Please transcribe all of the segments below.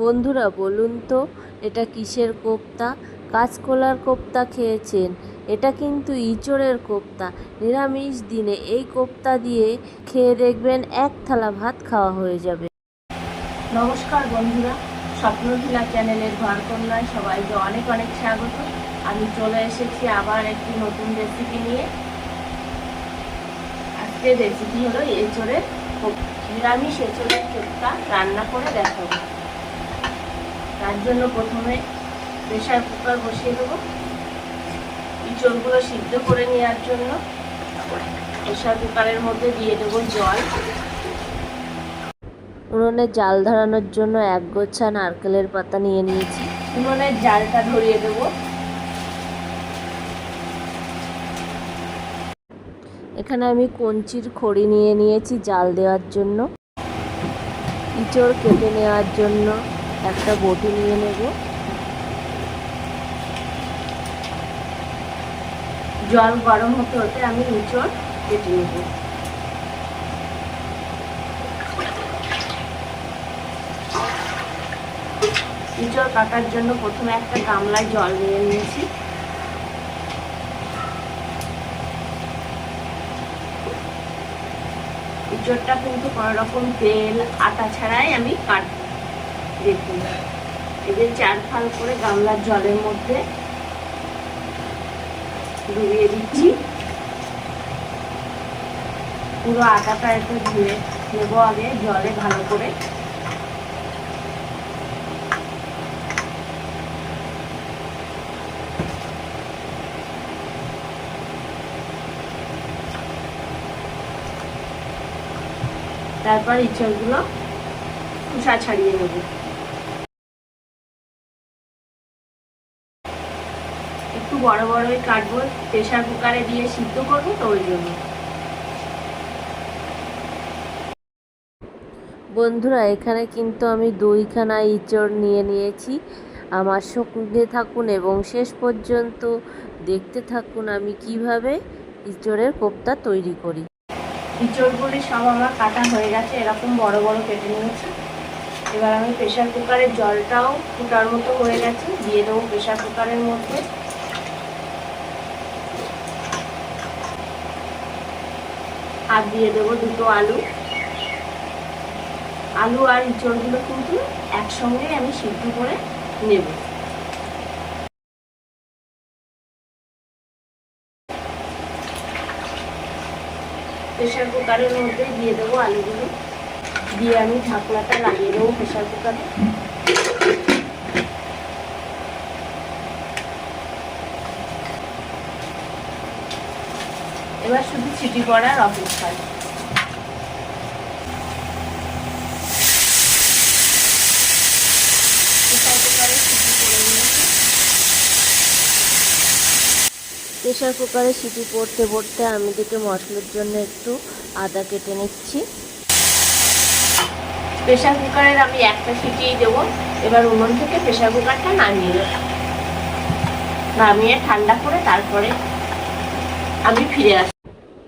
বন্ধুরা, বলুন তো, এটা কিসের কোপ্তা? কাঁচকলার কোপ্তা খেয়েছেন। এটা কিন্তু ইঁচড়ের কোপ্তা। নিরামিষ দিনে এই কোপ্তা দিয়ে খেয়ে দেখবেন এক থালা ভাত খাওয়া হয়ে যাবে। নমস্কার বন্ধুরা স্বপ্নভিলা চ্যানেলের ঘরকন্যায় সবাইকে অনেক অনেক স্বাগত। আমি চলে এসেছি আবার একটি নতুন রেসিপি নিয়ে। আজকের রেসিপি হলো এঁচড়ের নিরামিষ এঁচড়ের কোপ্তা রান্না করে দেখাবো। তার জন্য প্রথমে প্রেশার কুকার বসিয়ে দেবো। ইঁচড়গুলো সিদ্ধ করে নেওয়ার জন্য প্রেশার কুকারের মধ্যে দিয়ে দেবো জল। উনুনে জাল ধরানোর জন্য এক গোছা নারকেলের পাতা নিয়ে নিয়েছি। উনুনের জালটা ধরিয়ে দেবো। এখানে আমি কঞ্চির খড়ি নিয়ে নিয়েছি জাল দেওয়ার জন্য। ইঁচড় কেটে নেওয়ার জন্য। একটা বটি নিয়ে নেব। জল গরম হতে হতে আমি ইঁচড় কেটে নেব। ইঁচড় কাটার জন্য প্রথমে একটা গামলায় জল নিয়ে নিয়েছি। ইঁচড়টা কিন্তু কোনো রকম তেল, আটা ছাড়াই আমি কাটবো। দেখুন। এদের চার ফাল করে গামলার জলের মধ্যে ডুবিয়ে দিচ্ছি। পুরো আটাটা একটু ধুয়ে নেব আগে, জলে ভালো করে। তারপর ইঁচড়গুলো খোসা ছাড়িয়ে নেব। বড় বড়ই কাটবো প্রেশার কুকারে দিয়ে সিদ্ধ করব তো ওই জন্য। বন্ধুরা এখানে কিন্তু আমি দুইখানা ইঁচড় নিয়ে নিয়েছি। আমার সঙ্গে থাকুন এবং শেষ পর্যন্ত দেখতে থাকুন আমি কীভাবে ইঁচড়ের কোপ্তা তৈরি করি। ইঁচড়গুলি সব আমার কাটা হয়ে গেছে এরকম বড় বড় কেটে নিয়েছি। এবার আমি প্রেশার কুকারের জলটাও ফুটার মতো হয়ে গেছে দিয়ে দেবো প্রেশার কুকারের মধ্যে। আর দিয়ে দেবো দুটো আলু। আলু আর ইঁচড়গুলো কিন্তু একসঙ্গে আমি সিদ্ধ করে নেব। প্রেশার কুকারের মধ্যে দিয়ে দেবো আলুগুলো। দিয়ে আমি ঢাকনাটা লাগিয়ে দেবো প্রেশার কুকারে। এবার শুধু ছিটি পড়ার অপেক্ষায় প্রেশার কুকারে সিটি করে প্রেশার কুকারে সিটি পড়তে পড়তে আমি দিকে মশলার জন্য একটু আদা কেটে নিচ্ছি। প্রেশার কুকারের আমি একটা সিটি দেবো। এবার উনুন থেকে প্রেশার কুকারটা নামিয়ে দেবো নামিয়ে ঠান্ডা করে তারপরে আমি ফিরে আসি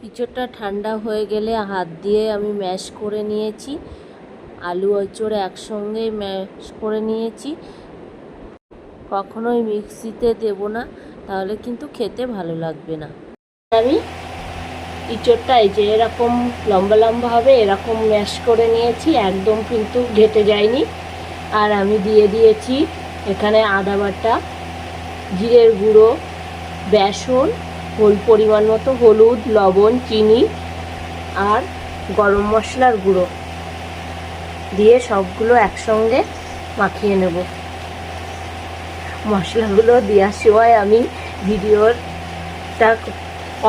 ইঁচড়টা ঠান্ডা হয়ে গেলে হাত দিয়ে আমি ম্যাশ করে নিয়েছি। আলু ইঁচড় একসঙ্গে ম্যাশ করে নিয়েছি। কখনোই মিক্সিতে দেব না, তাহলে কিন্তু খেতে ভালো লাগবে না। আমি ইঁচড়টা এই যে এরকম লম্বা লম্বা হবে, এরকম ম্যাশ করে নিয়েছি, একদম কিন্তু ঘেটে যায়নি। আর আমি দিয়ে দিয়েছি এখানে আদা বাটা, জিরের গুঁড়ো, বেসন পরিমাণ মতো হলুদ, লবণ, চিনি আর গরম মশলার গুঁড়ো দিয়ে সবগুলো একসঙ্গে মাখিয়ে নেব। মশলাগুলো দেওয়ার সময় আমি ভিডিওটা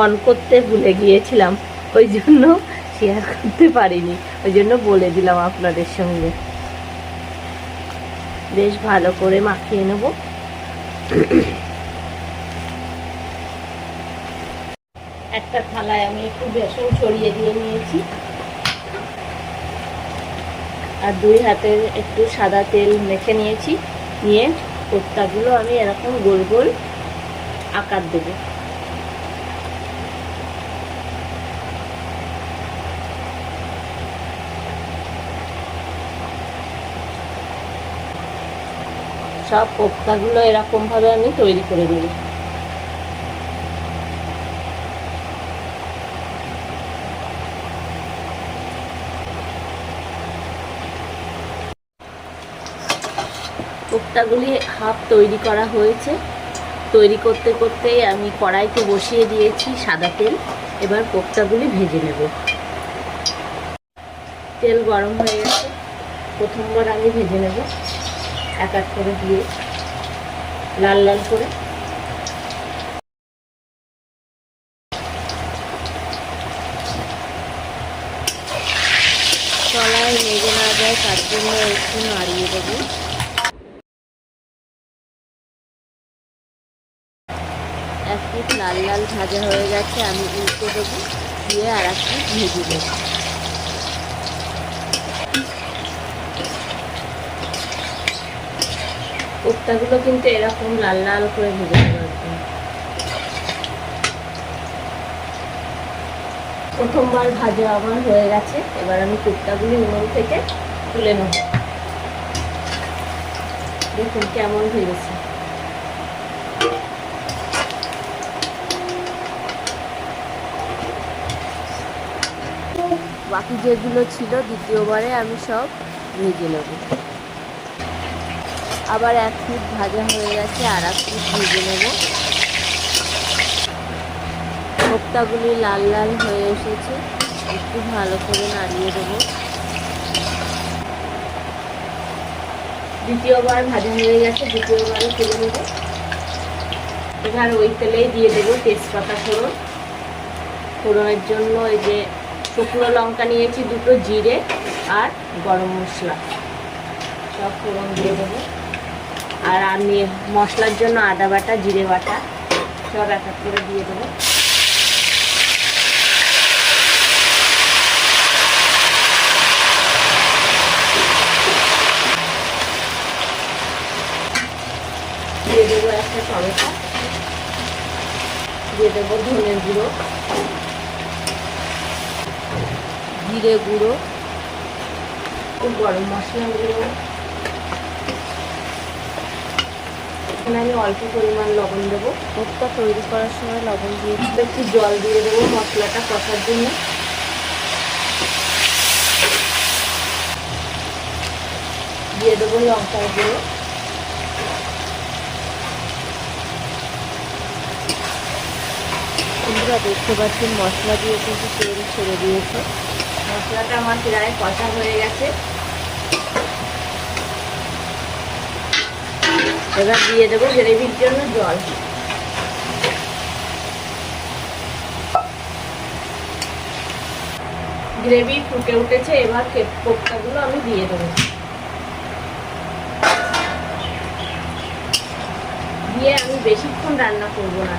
অন করতে ভুলে গিয়েছিলাম, ওই জন্য শেয়ার করতে পারিনি, ওই জন্য বলে দিলাম আপনাদের সঙ্গে। বেশ ভালো করে মাখিয়ে নেব। একটা থালায় আমি একটু বেসন ছড়িয়ে দিয়ে নিয়েছি। আর দুই হাতে একটু সাদা তেল মেখে নিয়েছি। নিয়ে কোপ্তাগুলো আমি এরকম গোল গোল আকার দেবো। সব কোপ্তাগুলো এরকমভাবে আমি তৈরি করে নেব। কোপ্তাগুলি হাফ তৈরি করা হয়েছে। তৈরি করতে করতেই আমি কড়াইতে বসিয়ে দিয়েছি সাদা তেল। এবার কোপ্তাগুলি ভেজে নেব। তেল গরম হয়ে গেছে। প্রথমবার আমি ভেজে নেব। এক এক করে দিয়ে লাল লাল করে। তলায় লেগে না যায়, তার জন্য একটু নাড়িয়ে দেবো। এক পিঠ লাল লাল ভাজা হয়ে গেছে, আমি উল্টে দেবো, দিয়ে আর এক পিঠ ভেজে দেবো। কোপ্তাগুলো কিন্তু এরকম লাল লাল করে ভেজে প্রথমবার ভাজা আমার হয়ে গেছে, এবার আমি কোপ্তাগুলি উনুন থেকে তুলে নেব। দেখুন কেমন ভেজেছে বাকি যেগুলো ছিল দ্বিতীয়বারে আমি সব ভেজে নেব। আবার এক পিঠ ভাজা হয়ে গেছে, আর এক পিঠ ভেজে নেব। কোপ্তাগুলি লাল লাল হয়ে এসেছে, একটু ভালো করে নাড়িয়ে দেবো। দ্বিতীয়বার ভাজা হয়ে গেছে, দ্বিতীয়বারে তুলে নেব। এবার ওই তেলেই দিয়ে দেবো তেজপাতা ফোড়ন। ফোড়নের জন্য এই যে শুকনো লঙ্কা নিয়েছি, দুটো জিরে আর গরম মশলা। সব ফোড়ন দিয়ে দেবো। আর আমি মশলার জন্য আদা বাটা, জিরে বাটা সব এক এক করে দিয়ে দেবো। দিয়ে দেবো একটা টমেটো। দিয়ে দেবো ধনে গুঁড়ো। জিরে গুঁড়ো গরম মশলা গুঁড়ো এখানে আমি অল্প পরিমাণ লবণ দেবো। কোপ্তা তৈরি করার সময় লবণ দিয়েছি একটু জল দিয়ে দেবো মশলাটা কষার জন্য। দিয়ে দেবো লঙ্কার গুঁড়ো। বন্ধুরা দেখতে পাচ্ছেন মশলা দিয়ে কিন্তু তেল ছেড়ে দিয়েছে। মশলাটা আমার প্রায় কষা হয়ে গেছে। এবার দিয়ে দেবো গ্রেভির জন্য জল। গ্রেভি ফুটে উঠেছে, এবার কোপ্তাগুলো আমি দিয়ে দেবো। দিয়ে আমি বেশিক্ষণ রান্না করব না।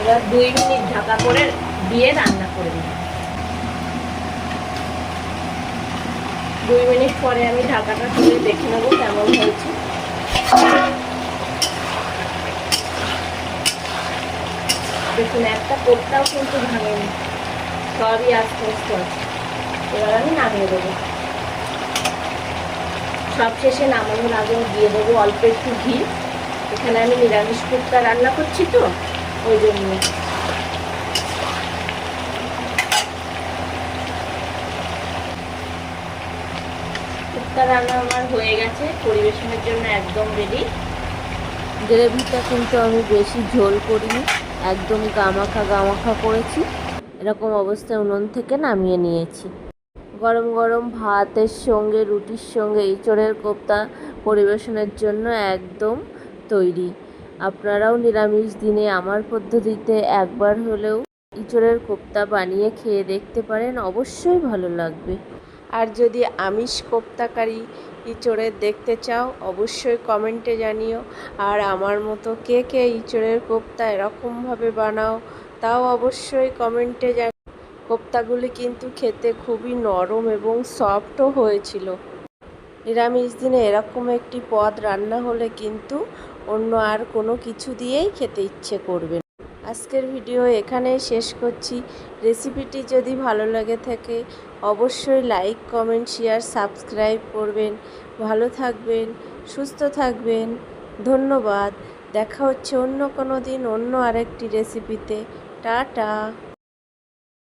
এবার দুই মিনিট ঢাকা করে দিয়ে রান্না করে দিই দুই মিনিট পরে আমি ঢাকাটা খুলে দেখে নেব কেমন হয়েছে। দেখুন, একটা কোপটাও কিন্তু ভাঙেনি সবই আস্তে আস্তে আছে। এবার আমি নামিয়ে দেবো। সব শেষে নামানোর আগে দিয়ে দেবো অল্প একটু ঘি। এখানে আমি নিরামিষ কুপ্তা রান্না করছি তো, ওই জন্য। কুপ্তা রান্না আমার হয়ে গেছে, পরিবেশনের জন্য একদম রেডি গ্রেভিটা কিন্তু আমি বেশি ঝোল করিনি একদম গামাখা গামাখা করেছি। এরকম অবস্থায় উনুন থেকে নামিয়ে নিয়েছি। গরম গরম ভাতের সঙ্গে, রুটির সঙ্গে ইঁচড়ের কোপ্তা পরিবেশনের জন্য একদম তৈরি। আপনারাও নিরামিষ দিনে আমার পদ্ধতিতে একবার হলেও ইঁচড়ের কোপ্তা বানিয়ে খেয়ে দেখতে পারেন, অবশ্যই ভালো লাগবে। আর যদি আমিষ কোপ্তাকারী ইঁচড়ের দেখতে চাও, অবশ্যই কমেন্টে জানিও। আর আমার মতো কে কে ইঁচড়ের কোপ্তা এরকমভাবে বানাও, তাও অবশ্যই কমেন্টে জানি কোপ্তাগুলি কিন্তু খেতে খুবই নরম এবং সফটও হয়েছিল। নিরামিষ দিনে এরকম একটি পদ রান্না হলে কিন্তু অন্য আর কোনো কিছু দিয়েই খেতে ইচ্ছে করবে আজকের ভিডিও এখানেই শেষ করছি। রেসিপিটি যদি ভালো লাগে থাকে, অবশ্যই লাইক কমেন্ট শেয়ার সাবস্ক্রাইব করবেন। ভালো থাকবেন, সুস্থ থাকবেন। ধন্যবাদ। দেখা হচ্ছে অন্য কোনো দিন অন্য আরেকটি রেসিপিতে। টাটা।